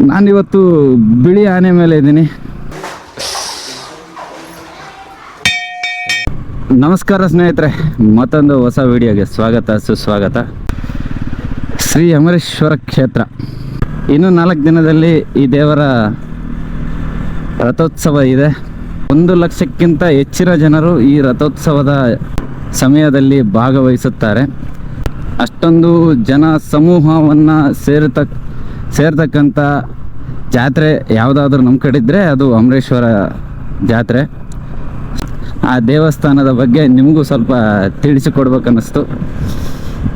ನಾನಿವತ್ತು ಬಿಳಿ ಆನೆ ಮೇಲೆ ಇದ್ದೀನಿ. ನಮಸ್ಕಾರ ಸ್ನೇಹಿತರೆ, ಮತ್ತೊಂದು ಹೊಸ ವಿಡಿಯೋಗೆ ಸ್ವಾಗತ, ಸುಸ್ವಾಗತ. ಶ್ರೀ ಅಮರೇಶ್ವರ ಕ್ಷೇತ್ರ. ಇನ್ನು ನಾಲ್ಕು ದಿನದಲ್ಲಿ ಈ ದೇವರ ರಥೋತ್ಸವ ಇದೆ. ಒಂದು ಲಕ್ಷಕ್ಕಿಂತ ಹೆಚ್ಚಿನ ಜನರು ಈ ರಥೋತ್ಸವದ ಸಮಯದಲ್ಲಿ ಭಾಗವಹಿಸುತ್ತಾರೆ. ಅಷ್ಟೊಂದು ಜನ ಸಮೂಹವನ್ನು ಸೇರತಕ್ ಸೇರ್ತಕ್ಕಂಥ ಜಾತ್ರೆ ಯಾವುದಾದ್ರೂ ನಮ್ಮ ಕಡೆ ಇದ್ದರೆ ಅದು ಅಮರೇಶ್ವರ ಜಾತ್ರೆ. ಆ ದೇವಸ್ಥಾನದ ಬಗ್ಗೆ ನಿಮಗೂ ಸ್ವಲ್ಪ ತಿಳಿಸಿಕೊಡ್ಬೇಕನ್ನಿಸ್ತು.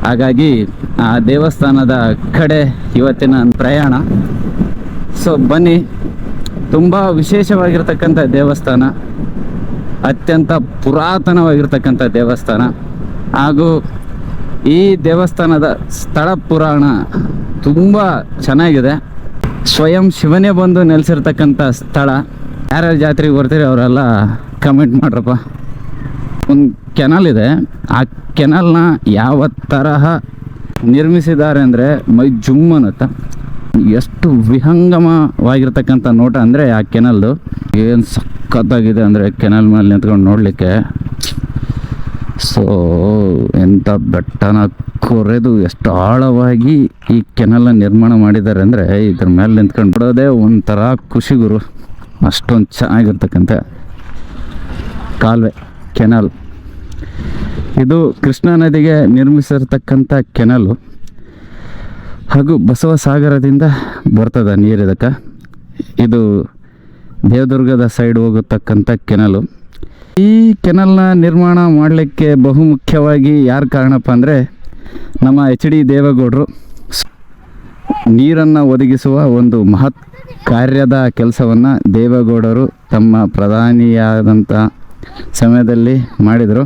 ಹಾಗಾಗಿ ಆ ದೇವಸ್ಥಾನದ ಕಡೆ ಇವತ್ತಿನ ಪ್ರಯಾಣ. ಸೊ ಬನ್ನಿ. ತುಂಬ ವಿಶೇಷವಾಗಿರ್ತಕ್ಕಂಥ ದೇವಸ್ಥಾನ. ಅತ್ಯಂತ ಪುರಾತನವಾಗಿರ್ತಕ್ಕಂಥ ದೇವಸ್ಥಾನ. ಹಾಗೂ ಈ ದೇವಸ್ಥಾನದ ಸ್ಥಳ ಪುರಾಣ ತುಂಬ ಚೆನ್ನಾಗಿದೆ. ಸ್ವಯಂ ಶಿವನೇ ಬಂದು ನೆಲೆಸಿರ್ತಕ್ಕಂಥ ಸ್ಥಳ. ಯಾರ್ಯಾರು ಜಾತ್ರೆಗೆ ಬರ್ತೀರಿ ಅವರೆಲ್ಲ ಕಮೆಂಟ್ ಮಾಡ್ರಪ್ಪ. ಒಂದು ಕೆನಲ್ ಇದೆ. ಆ ಕೆನಲ್ನ ಯಾವ ತರಹ ನಿರ್ಮಿಸಿದ್ದಾರೆ ಅಂದರೆ ಮೈ ಜುಮ್ ಅನ್ನುತ್ತೆ. ಎಷ್ಟು ವಿಹಂಗಮವಾಗಿರ್ತಕ್ಕಂಥ ನೋಟ ಅಂದರೆ ಆ ಕೆನಲ್ದು. ಏನು ಸಖತ್ತಾಗಿದೆ ಅಂದರೆ ಕೆನಲ್ ಮೇಲೆ ನಿಂತ್ಕೊಂಡು ನೋಡಲಿಕ್ಕೆ. ಸೊ ಎಂಥ ಬೆಟ್ಟನ ಕೊರೆದು ಎಷ್ಟು ಆಳವಾಗಿ ಈ ಕೆನಲ್ನ ನಿರ್ಮಾಣ ಮಾಡಿದ್ದಾರೆ ಅಂದರೆ ಇದ್ರ ಮೇಲೆ ನಿಂತ್ಕೊಂಡು ಬಿಡೋದೇ ಒಂಥರ ಖುಷಿ ಗುರು. ಅಷ್ಟೊಂದು ಚೆನ್ನಾಗಿರ್ತಕ್ಕಂಥ ಕಾಲುವೆ, ಕೆನಲ್. ಇದು ಕೃಷ್ಣಾ ನದಿಗೆ ನಿರ್ಮಿಸಿರ್ತಕ್ಕಂಥ ಕೆನಲು. ಹಾಗೂ ಬಸವ ಸಾಗರದಿಂದ ಬರ್ತದೆ ನೀರು ಇದಕ್ಕೆ ಇದು ದೇವದುರ್ಗದ ಸೈಡ್ ಹೋಗತಕ್ಕಂಥ ಕೆನಲು. ಈ ಕೆನಲ್ನ ನಿರ್ಮಾಣ ಮಾಡಲಿಕ್ಕೆ ಬಹುಮುಖ್ಯವಾಗಿ ಯಾರು ಕಾರಣಪ್ಪ ಅಂದರೆ ನಮ್ಮ ಎಚ್ ಡಿ ದೇವೇಗೌಡರು. ನೀರನ್ನು ಒದಗಿಸುವ ಒಂದು ಮಹತ್ ಕಾರ್ಯದ ಕೆಲಸವನ್ನು ದೇವೇಗೌಡರು ತಮ್ಮ ಪ್ರಧಾನಿಯಾದಂಥ ಸಮಯದಲ್ಲಿ ಮಾಡಿದರು.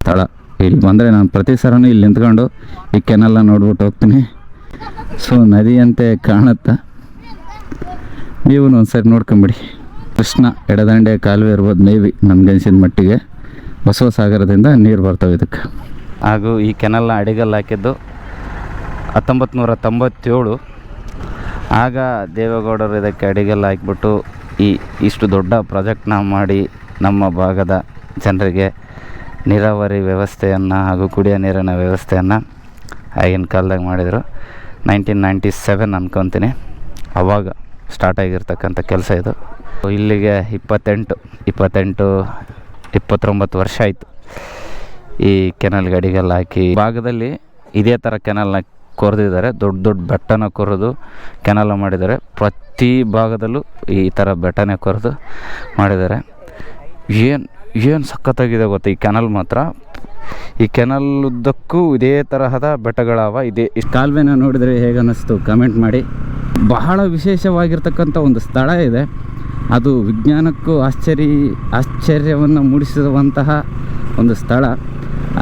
ಸ್ಥಳ ಇಲ್ಲಿ ಬಂದರೆ ನಾನು ಪ್ರತಿ ಸರನೂ ಇಲ್ಲಿ ನಿಂತ್ಕೊಂಡು ಈ ಕೆನಲ್ನ ನೋಡ್ಬಿಟ್ಟು ಹೋಗ್ತೀನಿ. ಸೊ, ನದಿಯಂತೆ ಕಾಣುತ್ತ ನೀವು ಒಂದು ಸರಿ ನೋಡ್ಕೊಂಬಿಡಿ. ಕೃಷ್ಣ ಎಡದಂಡೆ ಕಾಲುವೆ ಇರ್ಬೋದು ಮೇವಿ ನನಗನ್ಸಿದ ಮಟ್ಟಿಗೆ ಬಸವಸಾಗರದಿಂದ ನೀರು ಬರ್ತವೆ ಇದಕ್ಕೆ. ಹಾಗೂ ಈ ಕೆನಲ್ನ ಅಡಿಗಲ್ಲು ಹಾಕಿದ್ದು ಹತ್ತೊಂಬತ್ತು ನೂರ ತೊಂಬತ್ತೇಳು. ಆಗ ದೇವೇಗೌಡರು ಇದಕ್ಕೆ ಅಡಿಗೆಲ್ಲ ಹಾಕಿಬಿಟ್ಟು ಈ ಇಷ್ಟು ದೊಡ್ಡ ಪ್ರಾಜೆಕ್ಟ್ನ ಮಾಡಿ ನಮ್ಮ ಭಾಗದ ಜನರಿಗೆ ನೀರಾವರಿ ವ್ಯವಸ್ಥೆಯನ್ನು ಹಾಗೂ ಕುಡಿಯೋ ನೀರಿನ ವ್ಯವಸ್ಥೆಯನ್ನು ಆಗಿನ ಕಾಲದಾಗ ಮಾಡಿದರು. ನೈನ್ಟೀನ್ ನೈಂಟಿ ಸೆವೆನ್ ಅನ್ಕೊತೀನಿ. ಅವಾಗ ಸ್ಟಾರ್ಟ್ ಆಗಿರ್ತಕ್ಕಂಥ ಕೆಲಸ ಇದು. ಇಲ್ಲಿಗೆ ಇಪ್ಪತ್ತೆಂಟು ಇಪ್ಪತ್ತೆಂಟು, ಇಪ್ಪತ್ತೊಂಬತ್ತು ವರ್ಷ ಆಯಿತು. ಈ ಕೆನಲ್ ಗಡಿಗೆಲ್ಲ ಹಾಕಿ ಭಾಗದಲ್ಲಿ ಇದೇ ಥರ ಕೆನಲ್ನ ಕೊರೆದಿದ್ದಾರೆ. ದೊಡ್ಡ ದೊಡ್ಡ ಬೆಟ್ಟನ ಕೊರೆದು ಕೆನಲ್ ಮಾಡಿದ್ದಾರೆ. ಪ್ರತಿ ಭಾಗದಲ್ಲೂ ಈ ಥರ ಬೆಟ್ಟನೇ ಕೊರೆದು ಮಾಡಿದ್ದಾರೆ. ಏನು ಏನು ಸಖತ್ತಾಗಿದೆ ಗೊತ್ತಾ? ಈ ಕೆನಲ್ ಮಾತ್ರ. ಈ ಕೆನಲ್ ಉದ್ದಕ್ಕೂ ಇದೇ ತರಹದ ಬೆಟ್ಟಗಳವ, ಇದೇ ಇಷ್ಟು. ಕಾಲುವೆನ ನೋಡಿದರೆ ಹೇಗೆ ಅನ್ನಿಸ್ತು ಕಮೆಂಟ್ ಮಾಡಿ. ಬಹಳ ವಿಶೇಷವಾಗಿರ್ತಕ್ಕಂಥ ಒಂದು ಸ್ಥಳ ಇದೆ. ಅದು ವಿಜ್ಞಾನಕ್ಕೂ ಆಶ್ಚರ್ಯ, ಆಶ್ಚರ್ಯವನ್ನು ಮೂಡಿಸುವಂತಹ ಒಂದು ಸ್ಥಳ.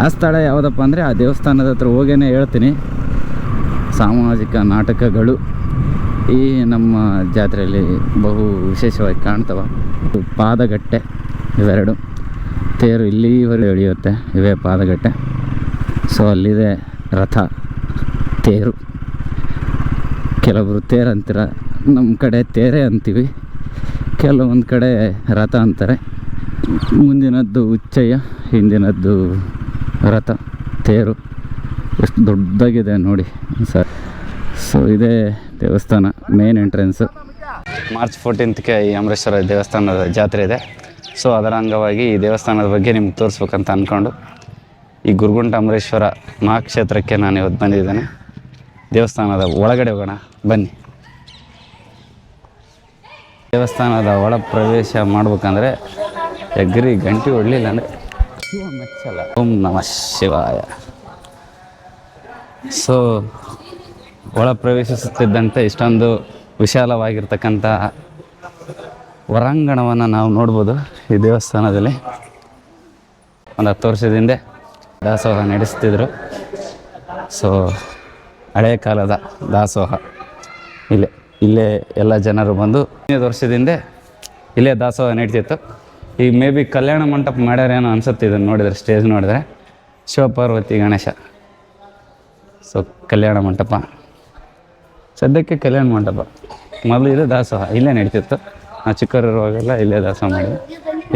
ಆ ಸ್ಥಳ ಯಾವುದಪ್ಪ ಅಂದರೆ ಆ ದೇವಸ್ಥಾನದ ಹತ್ರ ಹೋಗೇನೆ ಹೇಳ್ತೀನಿ. ಸಾಮಾಜಿಕ ನಾಟಕಗಳು ಈ ನಮ್ಮ ಜಾತ್ರೆಯಲ್ಲಿ ಬಹು ವಿಶೇಷವಾಗಿ ಕಾಣ್ತವ. ಪಾದಗಟ್ಟೆ ಇವೆರಡು. ತೇರು ಇಲ್ಲಿವರೆಗೆ ಎಳೆಯುತ್ತೆ, ಇವೆ ಪಾದಗಟ್ಟೆ. ಸೊ ಅಲ್ಲಿದೆ ರಥ, ತೇರು. ಕೆಲವರು ತೇರು ಅಂತೀರ ನಮ್ಮ ಕಡೆ ತೇರೆ ಅಂತೀವಿ. ಕೆಲವೊಂದು ಕಡೆ ರಥ ಅಂತಾರೆ. ಮುಂದಿನದ್ದು ಉಚ್ಚಯ್ಯ, ಹಿಂದಿನದ್ದು ರಥ, ತೇರು. ಎಷ್ಟು ದೊಡ್ಡದಾಗಿದೆ ನೋಡಿ ಸರ್. ಸೊ ಇದೇ ದೇವಸ್ಥಾನ ಮೇನ್ ಎಂಟ್ರೆನ್ಸು ಮಾರ್ಚ್ ಫೋರ್ಟೀನ್ತ್ಗೆ ಈ ಅಮರೇಶ್ವರ ದೇವಸ್ಥಾನದ ಜಾತ್ರೆ ಇದೆ. ಸೊ ಅದರ ಅಂಗವಾಗಿ ಈ ದೇವಸ್ಥಾನದ ಬಗ್ಗೆ ನಿಮ್ಗೆ ತೋರಿಸ್ಬೇಕಂತ ಅಂದ್ಕೊಂಡು ಈ ಗುರುಗುಂಟ ಅಮರೇಶ್ವರ ಮಹಾಕ್ಷೇತ್ರಕ್ಕೆ ನಾನು ಇವತ್ತು ಬಂದಿದ್ದೇನೆ. ದೇವಸ್ಥಾನದ ಒಳಗಡೆ ಹೋಗೋಣ. ಬನ್ನಿ. ದೇವಸ್ಥಾನದ ಒಳ ಪ್ರವೇಶ ಮಾಡ್ಬೇಕಂದ್ರೆ ಎಗ್ರಿ ಗಂಟೆ ಹೊಡ್ಲಿಲ್ಲ ಅಂದರೆ ಮೆಚ್ಚಲ್ಲ ಓಂ ನಮ ಶಿವಾಯ. ಸೊ ಒಳ ಪ್ರವೇಶಿಸುತ್ತಿದ್ದಂತೆ ಇಷ್ಟೊಂದು ವಿಶಾಲವಾಗಿರ್ತಕ್ಕಂಥ ಹೊರಾಂಗಣವನ್ನು ನಾವು ನೋಡ್ಬೋದು ಈ ದೇವಸ್ಥಾನದಲ್ಲಿ. ಒಂದು ಹತ್ತು ವರ್ಷದಿಂದ ದಾಸೋಹ ನಡೆಸ್ತಿದ್ರು. ಸೊ ಹಳೆಯ ಕಾಲದ ದಾಸೋಹ ಇಲ್ಲೇ. ಇಲ್ಲೇ ಎಲ್ಲ ಜನರು ಬಂದು ಹದಿನೈದು ವರ್ಷದಿಂದ ಇಲ್ಲೇ ದಾಸೋಹ ನಡೀತಿತ್ತು. ಈಗ ಮೇ ಬಿ ಕಲ್ಯಾಣ ಮಂಟಪ ಮಾಡ್ಯಾರೇನೋ ಅನ್ಸುತ್ತೆ ಇದನ್ನು ನೋಡಿದರೆ ಸ್ಟೇಜ್ ನೋಡಿದ್ರೆ. ಶಿವಪಾರ್ವತಿ ಗಣೇಶ. ಸೊ ಕಲ್ಯಾಣ ಮಂಟಪ. ಸದ್ಯಕ್ಕೆ ಕಲ್ಯಾಣ ಮಂಟಪ. ಮೊದಲು ಇದು ದಾಸೋಹ, ಇಲ್ಲೇ ನಡೀತಿತ್ತು. ನಾವು ಚಿಕ್ಕವರಿರುವಾಗೆಲ್ಲ ಇಲ್ಲೇ ದಾಸೋಹ ಮಾಡಿದ್ವಿ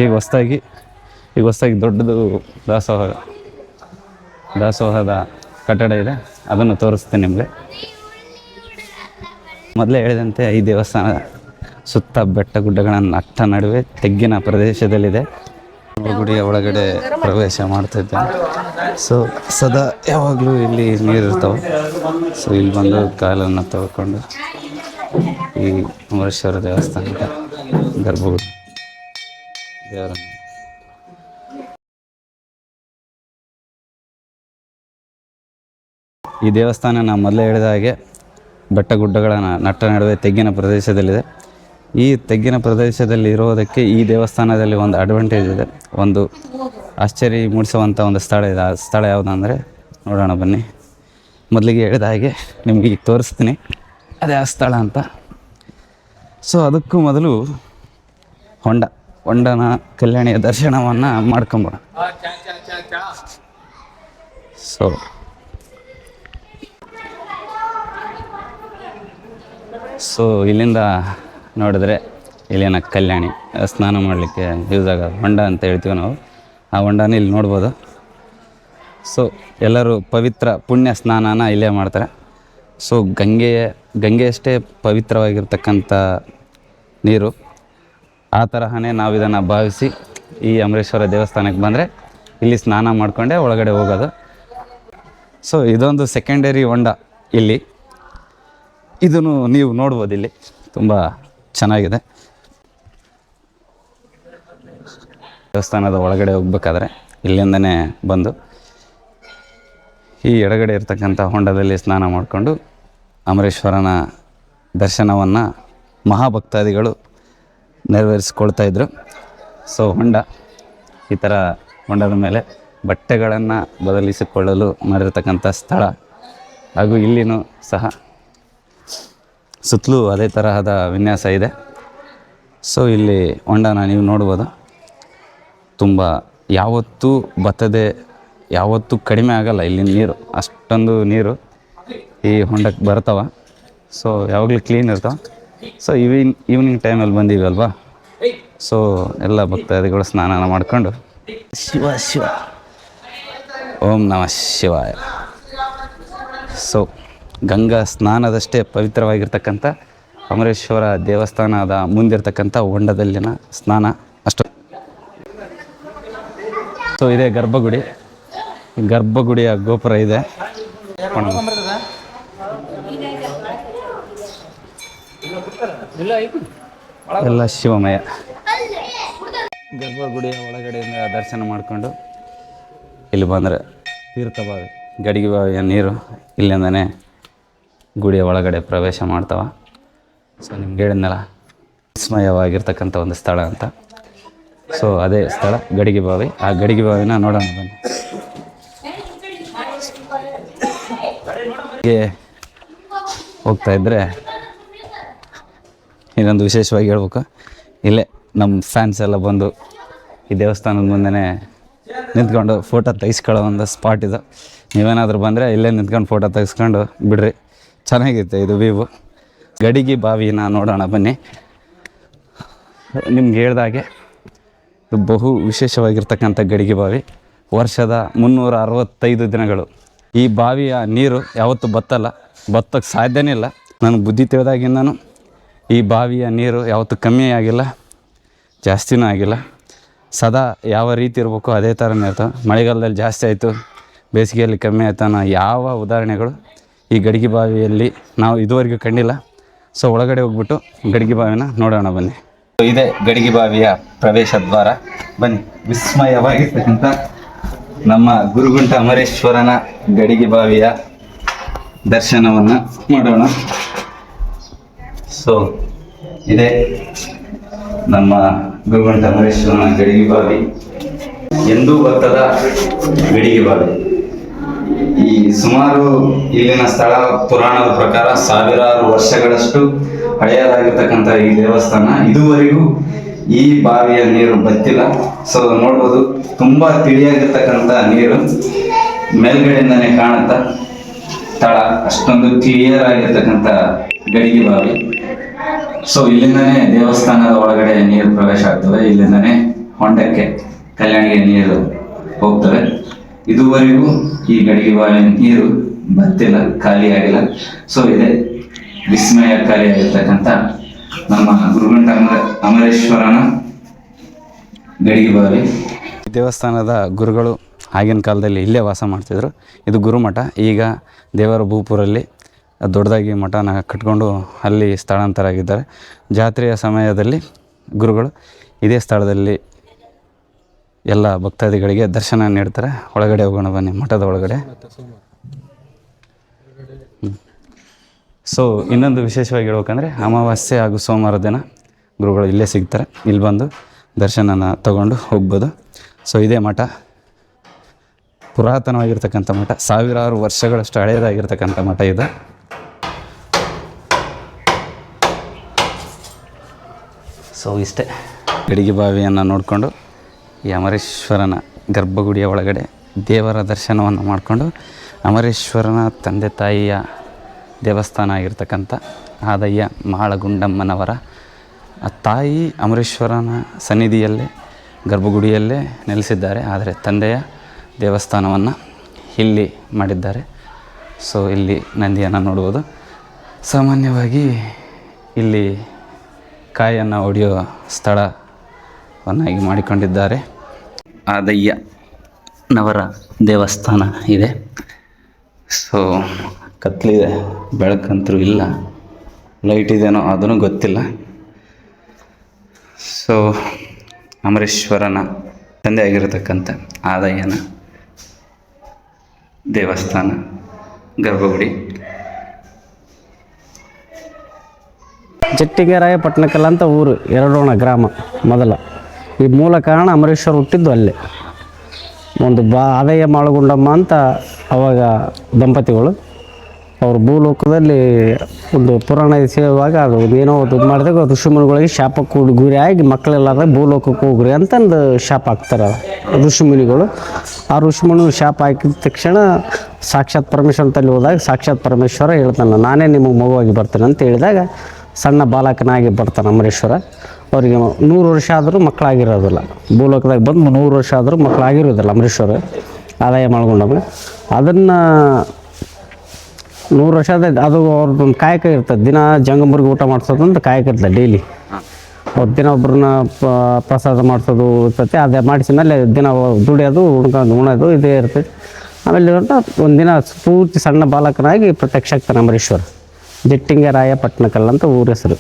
ಈಗ ಹೊಸ್ದಾಗಿ ಈಗ ಹೊಸ್ದಾಗಿ ದೊಡ್ಡದು ದಾಸೋಹ, ದಾಸೋಹದ ಕಟ್ಟಡ ಇದೆ. ಅದನ್ನು ತೋರಿಸ್ತೀನಿ ನಿಮಗೆ. ಮೊದಲೇ ಹೇಳಿದಂತೆ ಈ ದೇವಸ್ಥಾನ ಸುತ್ತ ಬೆಟ್ಟ ಗುಡ್ಡಗಳ ನಟ್ಟ ನಡುವೆ ತೆಗ್ಗಿನ ಪ್ರದೇಶದಲ್ಲಿದೆ. ಗುಡಿಯ ಒಳಗಡೆ ಪ್ರವೇಶ ಮಾಡ್ತಿದ್ದೆ ಸೊ ಸದಾ ಯಾವಾಗಲೂ ಇಲ್ಲಿ ನೀರು ಇರ್ತಾವೆ. ಸೊ ಇಲ್ಲಿ ಬಂದು ಕಾಲನ್ನು ತೊಳ್ಕೊಂಡು ಈ ಅಮರೇಶ್ವರ ದೇವಸ್ಥಾನದ ಗರ್ಭಗುಡಿ ದೇವರ ಈ ದೇವಸ್ಥಾನ ನಾನು ಮೊದಲೇ ಹೇಳಿದ ಹಾಗೆ ಬೆಟ್ಟ ಗುಡ್ಡಗಳ ನಟ್ಟ ನಡುವೆ ತೆಗ್ಗಿನ ಪ್ರದೇಶದಲ್ಲಿದೆ. ಈ ತೆಗ್ಗಿನ ಪ್ರದೇಶದಲ್ಲಿ ಇರೋದಕ್ಕೆ ಈ ದೇವಸ್ಥಾನದಲ್ಲಿ ಒಂದು ಅಡ್ವಾಂಟೇಜ್ ಇದೆ. ಒಂದು ಆಶ್ಚರ್ಯ ಮೂಡಿಸುವಂಥ ಒಂದು ಸ್ಥಳ ಇದೆ. ಆ ಸ್ಥಳ ಯಾವುದಂದರೆ ನೋಡೋಣ ಬನ್ನಿ. ಮೊದಲಿಗೆ ಹೇಳಿದ ಹಾಗೆ ನಿಮಗೆ ಈಗ ತೋರಿಸ್ತೀನಿ. ಅದೇ ಆ ಸ್ಥಳ ಅಂತ. ಸೊ ಅದಕ್ಕೂ ಮೊದಲು ಹೊಂಡ, ಹೊಂಡನ ಕಲ್ಯಾಣಿಯ ದರ್ಶನವನ್ನು ಮಾಡ್ಕೊಂಬೋಣ ಸೊ ಸೊ ಇಲ್ಲಿಂದ ನೋಡಿದ್ರೆ ಇಲ್ಲಿನ ಕಲ್ಯಾಣಿ ಸ್ನಾನ ಮಾಡಲಿಕ್ಕೆ ಯೂಸ್ ಆಗೋದು ಹೊಂಡ ಅಂತ ಹೇಳ್ತೀವಿ ನಾವು. ಆ ಹೊಂಡನ ಇಲ್ಲಿ ನೋಡ್ಬೋದು. ಸೊ ಎಲ್ಲರೂ ಪವಿತ್ರ ಪುಣ್ಯ ಸ್ನಾನನ ಇಲ್ಲೇ ಮಾಡ್ತಾರೆ. ಸೊ ಗಂಗೆಯ, ಗಂಗೆಯಷ್ಟೇ ಪವಿತ್ರವಾಗಿರ್ತಕ್ಕಂಥ ನೀರು. ಆ ತರಹನೇ ನಾವು ಇದನ್ನು ಭಾವಿಸಿ ಈ ಅಮರೇಶ್ವರ ದೇವಸ್ಥಾನಕ್ಕೆ ಬಂದರೆ ಇಲ್ಲಿ ಸ್ನಾನ ಮಾಡಿಕೊಂಡೆ ಒಳಗಡೆ ಹೋಗೋದು. ಸೊ ಇದೊಂದು ಸೆಕೆಂಡರಿ ಹೊಂಡ ಇಲ್ಲಿ. ಇದನ್ನು ನೀವು ನೋಡ್ಬೋದು ಇಲ್ಲಿ ತುಂಬ ಚೆನ್ನಾಗಿದೆ. ದೇವಸ್ಥಾನದ ಒಳಗಡೆ ಹೋಗ್ಬೇಕಾದ್ರೆ ಇಲ್ಲಿಂದನೇ ಬಂದು ಈ ಎಡಗಡೆ ಇರ್ತಕ್ಕಂಥ ಹೊಂಡದಲ್ಲಿ ಸ್ನಾನ ಮಾಡಿಕೊಂಡು ಅಮರೇಶ್ವರನ ದರ್ಶನವನ್ನು ಮಹಾಭಕ್ತಾದಿಗಳು ನೆರವೇರಿಸ್ಕೊಳ್ತಾ ಇದ್ದರು ಸೊ ಹೊಂಡ, ಈ ಥರ ಹೊಂಡದ ಮೇಲೆ ಬಟ್ಟೆಗಳನ್ನು ಬದಲಿಸಿಕೊಳ್ಳಲು ಮಾಡಿರ್ತಕ್ಕಂಥ ಸ್ಥಳ. ಹಾಗೂ ಇಲ್ಲಿನೂ ಸಹ ಸುತ್ತಲೂ ಅದೇ ತರಹದ ವಿನ್ಯಾಸ ಇದೆ. ಸೊ ಇಲ್ಲಿ ಹೊಂಡನ ನೀವು ನೋಡ್ಬೋದು. ತುಂಬ ಯಾವತ್ತೂ ಬತ್ತದೆ, ಯಾವತ್ತೂ ಕಡಿಮೆ ಆಗಲ್ಲ ಇಲ್ಲಿ ನೀರು. ಅಷ್ಟೊಂದು ನೀರು ಈ ಹೊಂಡಕ್ಕೆ ಬರ್ತಾವ ಸೊ ಯಾವಾಗಲೂ ಕ್ಲೀನ್ ಇರ್ತಾವ. ಸೊ ಈವಿನ್ ಈವ್ನಿಂಗ್ ಟೈಮಲ್ಲಿ ಬಂದೀವಿ ಸೊ ಎಲ್ಲ ಭಕ್ತಾದಿಗಳು ಸ್ನಾನ ಮಾಡಿಕೊಂಡು. ಶಿವ ಶಿವ. ಓಂ ನಮಃ ಶಿವಾಯ. ಸೊ ಗಂಗಾ ಸ್ನಾನದಷ್ಟೇ ಪವಿತ್ರವಾಗಿರ್ತಕ್ಕಂಥ ಅಮರೇಶ್ವರ ದೇವಸ್ಥಾನದ ಮುಂದಿರ್ತಕ್ಕಂಥ ಹೊಂಡದಲ್ಲಿನ ಸ್ನಾನ ಅಷ್ಟು. ಸೊ ಇದೇ ಗರ್ಭಗುಡಿ. ಗರ್ಭಗುಡಿಯ ಗೋಪುರ ಇದೆ. ಎಲ್ಲ ಶಿವಮಯ. ಗರ್ಭಗುಡಿಯ ಒಳಗಡೆಯಿಂದ ದರ್ಶನ ಮಾಡಿಕೊಂಡು ಇಲ್ಲಿ ಬಂದರೆ ತೀರ್ಥಬಾವಿ ಗಡಿಗೆ ಬಾವಿಯ ನೀರು ಇಲ್ಲಿಂದನೇ ಗುಡಿಯ ಒಳಗಡೆ ಪ್ರವೇಶ ಮಾಡ್ತಾವ. ಸೊ ನಿಮ್ಗೆ ಹೇಳಿದ್ನಲ್ಲ, ವಿಸ್ಮಯವಾಗಿರ್ತಕ್ಕಂಥ ಒಂದು ಸ್ಥಳ ಅಂತ. ಸೊ ಅದೇ ಸ್ಥಳ, ಗಡಿಗೆ ಬಾವಿ. ಆ ಗಡಿಗೆ ಬಾವಿನ ನೋಡೋಣ ಬನ್ನಿ. ಹೋಗ್ತಾ ಇದ್ದರೆ ಇನ್ನೊಂದು ವಿಶೇಷವಾಗಿ ಹೇಳ್ಬೇಕು. ಇಲ್ಲೇ ನಮ್ಮ ಫ್ಯಾನ್ಸ್ ಎಲ್ಲ ಬಂದು ಈ ದೇವಸ್ಥಾನದ ಮುಂದೆನೇ ನಿಂತ್ಕೊಂಡು ಫೋಟೋ ತೆಗಿಸ್ಕೊಳ್ಳೋ ಒಂದು ಸ್ಪಾಟ್ ಇದು. ನೀವೇನಾದರೂ ಬಂದರೆ ಇಲ್ಲೇ ನಿಂತ್ಕೊಂಡು ಫೋಟೋ ತೆಗೆಸ್ಕೊಂಡು ಬಿಡ್ರಿ. ಚೆನ್ನಾಗಿರುತ್ತೆ ಇದು ವ್ಯೂ ಗಡಿಗೆ ಬಾವಿನ ನೋಡೋಣ ಬನ್ನಿ. ನಿಮ್ಗೆ ಹೇಳ್ದಾಗೆ ಇದು ಬಹು ವಿಶೇಷವಾಗಿರ್ತಕ್ಕಂಥ ಗಡಿಗೆ ಬಾವಿ. ವರ್ಷದ ಮುನ್ನೂರ ಅರವತ್ತೈದು ದಿನಗಳು. ಈ ಬಾವಿಯ ನೀರು ಯಾವತ್ತೂ ಬತ್ತಲ್ಲ ಬತ್ತಕ್ಕೆ ಸಾಧ್ಯನೇ ಇಲ್ಲ. ನನಗೆ ಬುದ್ಧಿ ತಿಳಿದಾಗಿಂದನೂ ಈ ಬಾವಿಯ ನೀರು ಯಾವತ್ತೂ ಕಮ್ಮಿ ಆಗಿಲ್ಲ, ಜಾಸ್ತಿನೂ ಆಗಿಲ್ಲ. ಸದಾ ಯಾವ ರೀತಿ ಇರಬೇಕು ಅದೇ ಥರನೇ ಇರ್ತವೆ. ಮಳೆಗಾಲದಲ್ಲಿ ಜಾಸ್ತಿ ಆಯಿತು, ಬೇಸಿಗೆಯಲ್ಲಿ ಕಮ್ಮಿ ಆಯ್ತು ಅನ್ನೋ ಯಾವ ಉದಾಹರಣೆಗಳು ಈ ಗಡಿಗೆ ಬಾವಿಯಲ್ಲಿ ನಾವು ಇದುವರೆಗೂ ಕಂಡಿಲ್ಲ. ಸೊ ಒಳಗಡೆ ಹೋಗ್ಬಿಟ್ಟು ಗಡಿಗೆ ಬಾವಿನ ನೋಡೋಣ ಬನ್ನಿ. ಇದೇ ಗಡಿಗೆ ಬಾವಿಯ ಪ್ರವೇಶ ದ್ವಾರ. ಬನ್ನಿ, ವಿಸ್ಮಯವಾಗಿರ್ತಕ್ಕಂಥ ನಮ್ಮ ಗುರುಗುಂಟ ಅಮರೇಶ್ವರನ ಗಡಿಗೆ ಬಾವಿಯ ದರ್ಶನವನ್ನು ಮಾಡೋಣ. ಸೊ ಇದೆ ನಮ್ಮ ಗುರುಗುಂಟ ಅಮರೇಶ್ವರನ ಗಡಿಗೆ ಬಾವಿ. ಎಂದೂ ಬತ್ತದ ಗಡಿಗೆ ಬಾವಿ. ಈ ಸುಮಾರು ಇಲ್ಲಿನ ಸ್ಥಳ ಪುರಾಣದ ಪ್ರಕಾರ ಸಾವಿರಾರು ವರ್ಷಗಳಷ್ಟು ಹಳೆಯದಾಗಿರ್ತಕ್ಕಂಥ ಈ ದೇವಸ್ಥಾನ. ಇದುವರೆಗೂ ಈ ಬಾವಿಯ ನೀರು ಬತ್ತಿಲ್ಲ. ಸೊ ನೋಡ್ಬೋದು. ತುಂಬಾ ತಿಳಿಯಾಗಿರ್ತಕ್ಕಂಥ ನೀರು ಮೇಲ್ಗಡೆಯಿಂದನೇ ಕಾಣುತ್ತ ತಳ. ಅಷ್ಟೊಂದು ಕ್ಲಿಯರ್ ಆಗಿರ್ತಕ್ಕಂಥ ಗಡಿಗೆ ಬಾವಿ. ಸೊ ಇಲ್ಲಿಂದನೇ ದೇವಸ್ಥಾನದ ಒಳಗಡೆ ನೀರು ಪ್ರವೇಶ ಆಗ್ತವೆ ಇಲ್ಲಿಂದನೇ ಹೊಂಡಕ್ಕೆ ಕಲ್ಯಾಣಿಗೆ ನೀರು ಹೋಗ್ತವೆ ಇದುವರೆಗೂ ಈ ಗಡಿಗೆ ಬಾವಿ ನೀರು ಬತ್ತಿಲ್ಲ ಖಾಲಿ ಆಗಿಲ್ಲ. ಸೊ ಇದೆ ವಿಸ್ಮಯಕಾರಿಯಾಗಿರ್ತಕ್ಕಂಥ ನಮ್ಮ ಗುರುಗಂಟ ಅಮರ, ಅಮರೇಶ್ವರನ ಗಡಿಗೆ ದೇವಸ್ಥಾನದ ಗುರುಗಳು ಆಗಿನ ಕಾಲದಲ್ಲಿ ಇಲ್ಲೇ ವಾಸ ಮಾಡ್ತಿದ್ರು. ಇದು ಗುರುಮಠ. ಈಗ ದೇವರ ಭೂಪುರಲ್ಲಿ ದೊಡ್ಡದಾಗಿ ಮಠನ ಕಟ್ಕೊಂಡು ಅಲ್ಲಿ ಸ್ಥಳಾಂತರ ಆಗಿದ್ದಾರೆ ಜಾತ್ರೆಯ ಸಮಯದಲ್ಲಿ ಗುರುಗಳು ಇದೇ ಸ್ಥಳದಲ್ಲಿ ಎಲ್ಲ ಭಕ್ತಾದಿಗಳಿಗೆ ದರ್ಶನ ನೀಡ್ತಾರೆ. ಒಳಗಡೆ ಹೋಗೋಣ ಬನ್ನಿ, ಮಠದ ಒಳಗಡೆ. ಸೊ ಇನ್ನೊಂದು ವಿಶೇಷವಾಗಿ ಹೇಳ್ಬೇಕಂದ್ರೆ ಅಮಾವಾಸ್ಯೆ ಹಾಗೂ ಸೋಮವಾರ ದಿನ ಗುರುಗಳು ಇಲ್ಲೇ ಸಿಗ್ತಾರೆ. ಇಲ್ಲಿ ಬಂದು ದರ್ಶನನ ತಗೊಂಡು ಹೋಗ್ಬೋದು. ಸೊ ಇದೇ ಮಠ. ಪುರಾತನವಾಗಿರ್ತಕ್ಕಂಥ ಮಠ. ಸಾವಿರಾರು ವರ್ಷಗಳಷ್ಟು ಹಳೆಯದಾಗಿರ್ತಕ್ಕಂಥ ಮಠ ಇದು. ಸೊ ಇಷ್ಟೇ. ಗಡಿಗೆ ಬಾವಿಯನ್ನು ನೋಡಿಕೊಂಡು ಈ ಅಮರೇಶ್ವರನ ಗರ್ಭಗುಡಿಯ ಒಳಗಡೆ ದೇವರ ದರ್ಶನವನ್ನು ಮಾಡಿಕೊಂಡು ಅಮರೇಶ್ವರನ ತಂದೆ ತಾಯಿಯ ದೇವಸ್ಥಾನ ಆಗಿರ್ತಕ್ಕಂಥ ಆದಯ್ಯ ಮಾಳಗುಂಡಮ್ಮನವರ, ಆ ತಾಯಿ ಅಮರೇಶ್ವರನ ಸನ್ನಿಧಿಯಲ್ಲೇ, ಗರ್ಭಗುಡಿಯಲ್ಲೇ ನೆಲೆಸಿದ್ದಾರೆ. ಆದರೆ ತಂದೆಯ ದೇವಸ್ಥಾನವನ್ನು ಇಲ್ಲಿ ಮಾಡಿದ್ದಾರೆ. ಸೊ, ಇಲ್ಲಿ ನಂದಿಯನ್ನು ನೋಡುವುದು ಸಾಮಾನ್ಯವಾಗಿ ಇಲ್ಲಿ ಕಾಯನ್ನು ಹೊಡೆಯೋ ಸ್ಥಳವನ್ನಾಗಿ ಮಾಡಿಕೊಂಡಿದ್ದಾರೆ. ಆದಯ್ಯ ನವರ ದೇವಸ್ಥಾನ ಇದೆ. ಸೊ ಕತ್ಲಿದೆ, ಬೆಳಕಂತೂ ಇಲ್ಲ. ಲೈಟ್ ಇದೇನೋ ಅದನ್ನು ಗೊತ್ತಿಲ್ಲ. ಸೊ ಅಮರೇಶ್ವರನ ತಂದೆ ಆಗಿರತಕ್ಕಂಥ ಆದಯ್ಯನ ದೇವಸ್ಥಾನ, ಗರ್ಭಗುಡಿ. ಜಟ್ಟಿಗೆರಾಯ ಪಟ್ಟಣಕಲ್ಲ ಅಂತ ಊರು, ಎರಡೋಣ ಗ್ರಾಮ, ಮೊದಲ. ಈ ಮೂಲ ಕಾರಣ ಅಮರೇಶ್ವರ ಹುಟ್ಟಿದ್ದು ಅಲ್ಲೇ. ಒಂದು ಬಾ ಆದಾಯ ಮಾಳಗುಂಡಮ್ಮ ಅಂತ ಅವಾಗ ದಂಪತಿಗಳು. ಅವರು ಭೂಲೋಕದಲ್ಲಿ ಒಂದು ಪುರಾಣ ಸೇವಾಗ ಅದು ಏನೋ ಇದು ಮಾಡಿದಾಗ ಋಷಿಮುನಿಗಳಿಗೆ ಶಾಪ ಕೂಡ ಗುರಿ ಆಗಿ ಮಕ್ಕಳೆಲ್ಲಾರ ಭೂಲೋಕಕ್ಕೆ ಹೋಗ್ರಿ ಅಂತಂದು ಶಾಪ ಹಾಕ್ತಾರೆ ಋಷಿಮುನಿಗಳು ಆ ಋಷಿಮುನಿ ಶಾಪ ಹಾಕಿದ ತಕ್ಷಣ ಸಾಕ್ಷಾತ್ ಪರಮೇಶ್ವರ ತಲ್ಲಿ ಹೋದಾಗ ಸಾಕ್ಷಾತ್ ಪರಮೇಶ್ವರ ಹೇಳ್ತಾನೆ, ನಾನೇ ನಿಮಗೆ ಮಗುವಾಗಿ ಬರ್ತೇನೆ ಅಂತ ಹೇಳಿದಾಗ ಸಣ್ಣ ಬಾಲಕನಾಗಿ ಬರ್ತಾನೆ ಅಮರೇಶ್ವರ ಅವರಿಗೆ ನೂರು ವರ್ಷ ಆದರೂ ಮಕ್ಕಳಾಗಿರೋದಿಲ್ಲ. ಭೂಲೋಕದಾಗ ಬಂದು ನೂರು ವರ್ಷ ಆದರೂ ಮಕ್ಕಳಾಗಿರೋದಿಲ್ಲ ಅಮರೇಶ್ವರ ಆದಾಯ ಮಾಡ್ಕೊಂಡಮ್ಮ ಅದನ್ನು ನೂರು ವರ್ಷ ಆದ ಅದು ಅವ್ರದ್ದೊಂದು ಕಾಯಕ ಇರ್ತದೆ. ದಿನ ಜಂಗಮರಿಗೆ ಊಟ ಮಾಡಿಸೋದಂತ ಕಾಯಕ ಇರ್ತದೆ ಡೈಲಿ. ಅವ್ರು ದಿನ ಒಬ್ಬರನ್ನ ಪ್ರಸಾದ ಮಾಡಿಸೋದು ಇರ್ತೈತಿ. ಅದೇ ಮಾಡಿಸಿದ ಮೇಲೆ ದಿನ ದುಡಿಯೋದು, ಉಣ್ಕೊಂಡು ಉಣೋದು ಇದೇ ಇರ್ತೈತಿ. ಆಮೇಲೆ ಒಂದು ದಿನ ಪೂರ್ತಿ ಸಣ್ಣ ಬಾಲಕನಾಗಿ ಪ್ರತ್ಯಕ್ಷ ಆಗ್ತಾನೆ ಅಮರೇಶ್ವರ ಜಟ್ಟಿಂಗರಾಯ ಪಟ್ಟಣಕಲ್ ಅಂತ ಊರ ಹೆಸರು.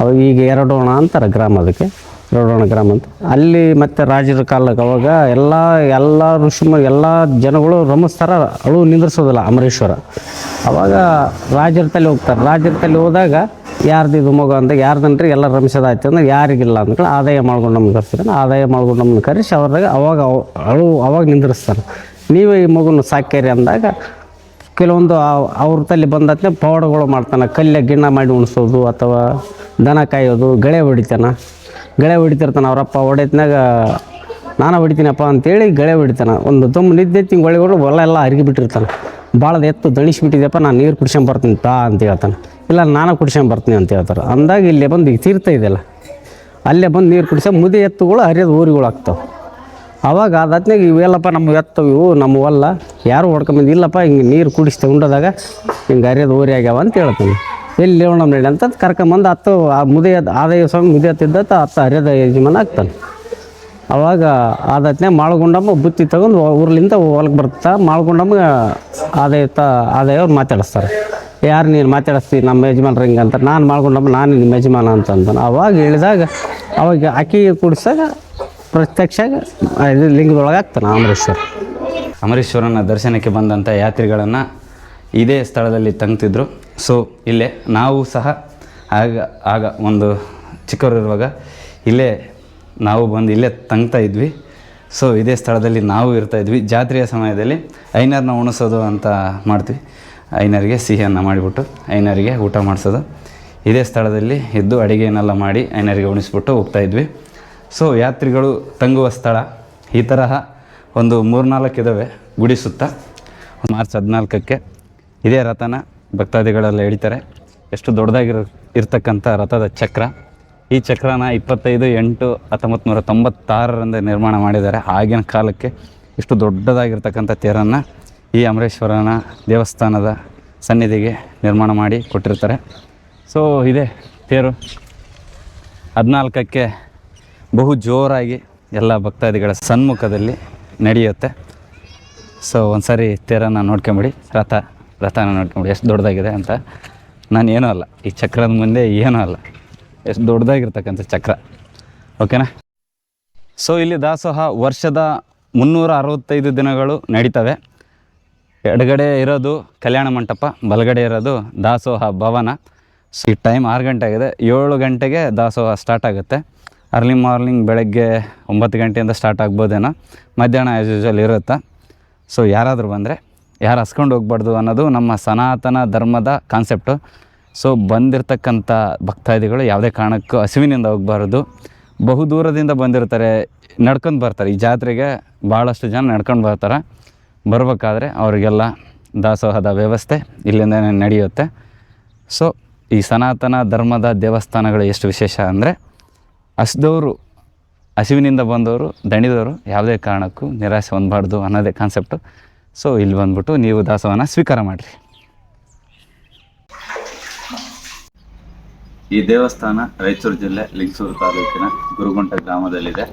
ಅವು ಈಗ ಎರಡೋಣ ಅಂತಾರೆ ಗ್ರಾಮ ಅದಕ್ಕೆ. ಎರಡೋಣ ಗ್ರಾಮ ಅಂತ. ಅಲ್ಲಿ ಮತ್ತೆ ರಾಜರ ಕಾಲಕ್ಕೆ ಅವಾಗ ಎಲ್ಲ ಎಲ್ಲ ಋಷಿ ಎಲ್ಲ ಜನಗಳು ರಮಿಸ್ತಾರ ಅಳು ನಿಂದ್ರಿಸೋದಿಲ್ಲ ಅಮರೇಶ್ವರ. ಅವಾಗ ರಾಜರ ತಲೆ ಹೋಗ್ತಾರೆ. ರಾಜರ ತಲೆ ಹೋದಾಗ ಯಾರ್ದು ಇದು ಮಗು ಅಂದಾಗ ಯಾರ್ದನ್ರಿ ಎಲ್ಲ ರಮಿಸೋದಾಯ್ತು ಅಂದ್ರೆ ಯಾರಿಗಿಲ್ಲ ಅಂದ್ಕೊಂಡು ಆದಾಯ ಮಾಡ್ಕೊಂಡು ನಮ್ಗೆ ಕರ್ಸಿದ್ರೆ. ಆದಾಯ ಮಾಡ್ಕೊಂಡು ನಮ್ಮನ್ನು ಕರೆಸಿ ಅವ್ರಾಗ ಅವಾಗ ಅವ್- ಅಳು ಅವಾಗ ನಿಂದ್ರಿಸ್ತಾರೆ. ನೀವೇ ಈ ಮಗುನ ಸಾಕ್ಯಾರಿ ಅಂದಾಗ ಕೆಲವೊಂದು ಅವ್ರ ತಲೆ ಬಂದತ್ಲೆ ಪವಾಡಗಳು ಮಾಡ್ತಾನೆ. ಕಲ್ಲೆ ಗಿಣ್ಣ ಮಾಡಿ ಉಣಿಸೋದು ಅಥವಾ ದನ ಕಾಯೋದು, ಗಳೆ ಹೊಡಿತಾನೆ. ಗಳೆ ಹೊಡಿತಿರ್ತಾನೆ ಅವರಪ್ಪ. ಹೊಡೆತ್ನಾಗ ನಾನು ಹೊಡಿತೀನಪ್ಪ ಅಂತೇಳಿ ಗಳೆ ಹೊಡಿತಾನೆ. ಒಂದು ತುಂಬ ನಿದ್ದೆ ತಿಂಗ್ ಒಳಗಳು ಹೊಲ ಎಲ್ಲ ಅರಿಗಿ ಬಿಟ್ಟಿರ್ತಾನೆ. ಭಾಳದ ಎತ್ತು ದಣಿಸ್ಬಿಟ್ಟಿದೆಯಪ್ಪ ನಾನು ನೀರು ಕುಡ್ಸ್ಕೊಂಡ್ ಬರ್ತೀನಿ ತಾ ಅಂತ ಹೇಳ್ತಾನೆ. ಇಲ್ಲ, ನಾನು ಕುಡ್ಸ್ಕೊಂಡ್ ಬರ್ತೀನಿ ಅಂತ ಹೇಳ್ತಾರೆ. ಅಂದಾಗ ಇಲ್ಲೇ ಬಂದು ಈಗ ತೀರ್ಥ ಇದೆಯಲ್ಲ ಅಲ್ಲೇ ಬಂದು ನೀರು ಕುಡಿಸೋ ಮುದಿ ಎತ್ತುಗಳು ಹರಿಯೋದು ಊರುಗಳು ಆಗ್ತಾವೆ. ಅವಾಗ ಅದಾದ್ಮೇಲೆ ಇವೆಲ್ಲಪ್ಪ ನಮ್ಮ ಎತ್ತವು ನಮ್ಮ ಹೊಲ್ಲ. ಯಾರು ಹೊಡ್ಕೊಂಬಂದು ಇಲ್ಲಪ್ಪ, ಹಿಂಗೆ ನೀರು ಕುಡಿಸ್ತೆ ಉಂಡದಾಗ ಹಿಂಗೆ ಅರಿಯೋದು ಓರಿ ಆಗ್ಯಾವ ಅಂತ ಹೇಳ್ತೀನಿ. ಎಲ್ಲಿ ಹೇಳೋಣ ನಡಿ ಅಂತ ಕರ್ಕೊಂಬಂದು ಹತ್ತು, ಆ ಮುದೇ ಆದಾಯ ಸ್ವಾಮಿ ಮುದಿ ಹತ್ತಿದ್ದತ್ತ ಹತ್ತು ಅರಿಯದ ಯಜಮಾನ ಆಗ್ತಾನೆ. ಅವಾಗ ಆದತ್ನಾಗ ಮಾಳಗುಂಡಮ್ಮ ಬುತ್ತಿ ತಗೊಂಡು ಊರ್ಲಿಂದ ಹೊಲಕ್ಕೆ ಬರ್ತಾ ಮಾಳ್ಗೊಂಡಮ್ಮ ಆದಾಯ ತ, ಆದಾಯ ಅವ್ರು ಮಾತಾಡಿಸ್ತಾರೆ. ಯಾರು ನೀನು ಮಾತಾಡಿಸ್ತಿ ನಮ್ಮ ಯಜಮಾನ್ರು ಹಿಂಗೆ ಅಂತ. ನಾನು ಮಾಡ್ಕೊಂಡಮ್ಮ ನಾನು ನಿಮ್ಮ ಯಜಮಾನ ಅಂತ ಅಂತಾನೆ. ಅವಾಗ ಹೇಳಿದಾಗ, ಅವಾಗ ಅಕ್ಕಿ ಕುಡಿಸಾಗ ಪ್ರತ್ಯಕ್ಷ ಇದು ಲಿಂಗದೊಳಗೆ ಆಗ್ತಾನೆ ಅಮರೇಶ್ವರ. ಅಮರೇಶ್ವರನ ದರ್ಶನಕ್ಕೆ ಬಂದಂಥ ಯಾತ್ರಿಗಳನ್ನು ಇದೇ ಸ್ಥಳದಲ್ಲಿ ತಂಗ್ತಿದ್ರು. ಸೊ ಇಲ್ಲೇ ನಾವು ಸಹ ಆಗ ಆಗ ಒಂದು ಚಿಕ್ಕವರಿರುವಾಗ ಇಲ್ಲೇ ನಾವು ಬಂದು ಇಲ್ಲೇ ತಂಗ್ತಾ ಇದ್ವಿ. ಸೊ ಇದೇ ಸ್ಥಳದಲ್ಲಿ ನಾವು ಇರ್ತಾ ಇದ್ವಿ. ಜಾತ್ರೆಯ ಸಮಯದಲ್ಲಿ ಐನರ್ನ ಉಣಿಸೋದು ಅಂತ ಮಾಡ್ತೀವಿ. ಐನರಿಗೆ ಸಿಹಿಯನ್ನು ಮಾಡಿಬಿಟ್ಟು ಐನರಿಗೆ ಊಟ ಮಾಡಿಸೋದು. ಇದೇ ಸ್ಥಳದಲ್ಲಿ ಇದ್ದು ಅಡುಗೆಯನ್ನೆಲ್ಲ ಮಾಡಿ ಐನರಿಗೆ ಉಣಿಸ್ಬಿಟ್ಟು ಹೋಗ್ತಾ ಇದ್ವಿ. ಸೊ ಯಾತ್ರಿಗಳು ತಂಗುವ ಸ್ಥಳ ಈ ತರಹ ಒಂದು ಮೂರ್ನಾಲ್ಕು ಇದ್ದಾವೆ ಗುಡಿ ಸುತ್ತ. ಮಾರ್ಚ್ ಹದಿನಾಲ್ಕಕ್ಕೆ ಇದೇ ರಥನ ಭಕ್ತಾದಿಗಳೆಲ್ಲ ಎಳಿತಾರೆ. ಎಷ್ಟು ದೊಡ್ಡದಾಗಿರೋ, ಇರ್ತಕ್ಕಂಥ ರಥದ ಚಕ್ರ. ಈ ಚಕ್ರನ ಇಪ್ಪತ್ತೈದು, ಎಂಟು, ಹತ್ತೊಂಬತ್ತು ನೂರ ತೊಂಬತ್ತಾರರಿಂದ ನಿರ್ಮಾಣ ಮಾಡಿದ್ದಾರೆ. ಆಗಿನ ಕಾಲಕ್ಕೆ ಇಷ್ಟು ದೊಡ್ಡದಾಗಿರ್ತಕ್ಕಂಥ ತೇರನ್ನು ಈ ಅಮರೇಶ್ವರನ ದೇವಸ್ಥಾನದ ಸನ್ನಿಧಿಗೆ ನಿರ್ಮಾಣ ಮಾಡಿ ಕೊಟ್ಟಿರ್ತಾರೆ. ಸೊ, ಇದೆ ತೇರು. ಹದಿನಾಲ್ಕಕ್ಕೆ ಬಹು ಜೋರಾಗಿ ಎಲ್ಲ ಭಕ್ತಾದಿಗಳ ಸನ್ಮುಖದಲ್ಲಿ ನಡೆಯುತ್ತೆ. ಸೊ ಒಂದ್ಸರಿ ತೇರನ್ನ ನೋಡ್ಕೊಂಬಿಡಿ. ರಥ, ರಥನ ನೋಡ್ಕೊಂಬಿಡಿ. ಎಷ್ಟು ದೊಡ್ಡದಾಗಿದೆ ಅಂತ. ನಾನು ಏನೂ ಅಲ್ಲ. ಈ ಚಕ್ರದ ಮುಂದೆ ಏನೂ ಅಲ್ಲ. ಎಷ್ಟು ದೊಡ್ಡದಾಗಿರ್ತಕ್ಕಂಥ ಚಕ್ರ. ಓಕೆನಾ ಸೊ ಇಲ್ಲಿ ದಾಸೋಹ ವರ್ಷದ ಮುನ್ನೂರ ಅರವತ್ತೈದು ದಿನಗಳು ನಡೀತವೆ. ಎಡಗಡೆ ಇರೋದು ಕಲ್ಯಾಣ ಮಂಟಪ, ಬಲಗಡೆ ಇರೋದು ದಾಸೋಹ ಭವನ. ಸೊ ಈ ಟೈಮ್ ಆರು ಗಂಟೆ ಆಗಿದೆ. ಏಳು ಗಂಟೆಗೆ ದಾಸೋಹ ಸ್ಟಾರ್ಟ್ ಆಗುತ್ತೆ. ಅರ್ಲಿ ಮಾರ್ನಿಂಗ್ ಬೆಳಗ್ಗೆ ಒಂಬತ್ತು ಗಂಟೆಯಿಂದ ಸ್ಟಾರ್ಟ್ ಆಗ್ಬೋದೇನೋ ಮಧ್ಯಾಹ್ನ ಆ್ಯಸ್ ಯೂಶ್ವಲ್ ಇರುತ್ತೆ? ಸೊ ಯಾರಾದರೂ ಬಂದರೆ ಯಾರು ಹಸ್ಕೊಂಡು ಹೋಗ್ಬಾರ್ದು ಅನ್ನೋದು ನಮ್ಮ ಸನಾತನ ಧರ್ಮದ ಕಾನ್ಸೆಪ್ಟು ಸೊ ಬಂದಿರತಕ್ಕಂಥ ಭಕ್ತಾದಿಗಳು ಯಾವುದೇ ಕಾರಣಕ್ಕೂ ಹಸಿವಿನಿಂದ ಹೋಗಬಾರ್ದು. ಬಹುದೂರದಿಂದ ಬಂದಿರ್ತಾರೆ, ನಡ್ಕೊಂಡು ಬರ್ತಾರೆ. ಈ ಜಾತ್ರೆಗೆ ಭಾಳಷ್ಟು ಜನ ನಡ್ಕೊಂಡು ಬರ್ತಾರೆ. ಬರಬೇಕಾದ್ರೆ ಅವರಿಗೆಲ್ಲ ದಾಸೋಹದ ವ್ಯವಸ್ಥೆ ಇಲ್ಲಿಂದನೇ ನಡೆಯುತ್ತೆ. ಸೊ ಈ ಸನಾತನ ಧರ್ಮದ ದೇವಸ್ಥಾನಗಳು ಎಷ್ಟು ವಿಶೇಷ ಅಂದರೆ ಹಸ್ದವರು ಹಸಿವಿನಿಂದ ಬಂದವರು, ದಣಿದವರು ಯಾವುದೇ ಕಾರಣಕ್ಕೂ ನಿರಾಸೆ ಹೊಂದಬಾರ್ದು ಅನ್ನೋದೇ ಕಾನ್ಸೆಪ್ಟು ಸೊ ಇಲ್ಲಿ ಬಂದ್ಬಿಟ್ಟು ನೀವು ದಾಸವನ್ನು ಸ್ವೀಕಾರ ಮಾಡಿರಿ. ಈ ದೇವಸ್ಥಾನ ರಾಯಚೂರು ಜಿಲ್ಲೆ ಲಿಂಗಸೂರು ತಾಲೂಕಿನ ಗುರುಗುಂಟ ಗ್ರಾಮದಲ್ಲಿದೆ.